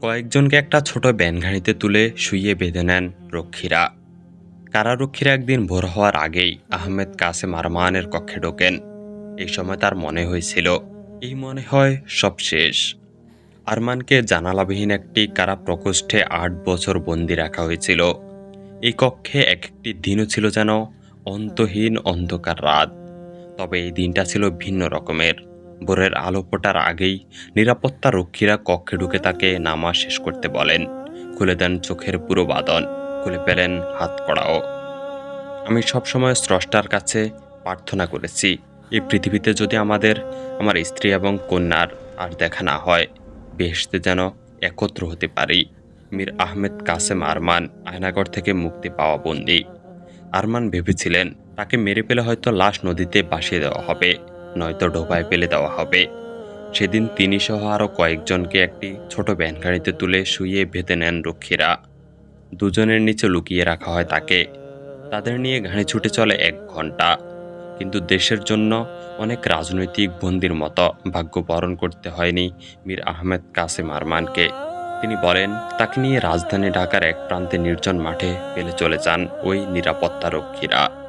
কয়েকজনকে একটা ছোট ব্যানঘানিতে তুলে শুইয়ে বেঁধে নেন রক্ষীরা। কারারক্ষীরা একদিন ভোর হওয়ার আগেই আহমেদ কাসেম আরমানের কক্ষে ঢোকেন। এই সময় তার মনে হয়েছিল, এই মনে হয় সব শেষ। আরমানকে জানালাবিহীন একটি কারা প্রকোষ্ঠে আট বছর বন্দি রাখা হয়েছিল। এই কক্ষে এক একটি দিনও ছিল যেন অন্তহীন অন্ধকার রাত। তবে এই দিনটা ছিল ভিন্ন রকমের। ভোরের আলো ফোটার আগেই নিরাপত্তা রক্ষীরা কক্ষে ঢুকে তাকে নামা শেষ করতে বলেন। খুলে দেন চোখের পুরো বাদন খুলে পেলেন হাত কড়াও। আমি সবসময় স্রষ্টার কাছে প্রার্থনা করেছি, এই পৃথিবীতে যদি আমাদের, আমার স্ত্রী এবং কন্যার আর দেখা না হয়, বেহেশতে যেন একত্র হতে পারি। মীর আহমেদ কাসেম আরমান আয়নাগড় থেকে মুক্তি পাওয়া বন্দি। আরমান ভেবেছিলেন, তাকে মেরে ফেলে হয়তো লাশ নদীতে ভাসিয়ে দেওয়া হবে। নয়তো ডোবায় ফেলে দেওয়া হবে। সেদিন তিনি সহ আরও কয়েকজনকে একটি ছোট ভ্যানগাড়িতে তুলে শুইয়ে বেঁধে নেন রক্ষীরা। দুজনের নিচে লুকিয়ে রাখা হয় তাকে। তাদের নিয়ে ঘাড়ি ছুটে চলে এক ঘণ্টা কিন্তু দেশের জন্য অনেক রাজনৈতিক বন্দির মতো ভাগ্য বরণ করতে হয়নি মীর আহমেদ কাসেম আরমানকে। তিনি বলেন, তাকে নিয়ে রাজধানী ঢাকার এক প্রান্তে নির্জন মাঠে ফেলে চলে যান ওই নিরাপত্তা রক্ষীরা।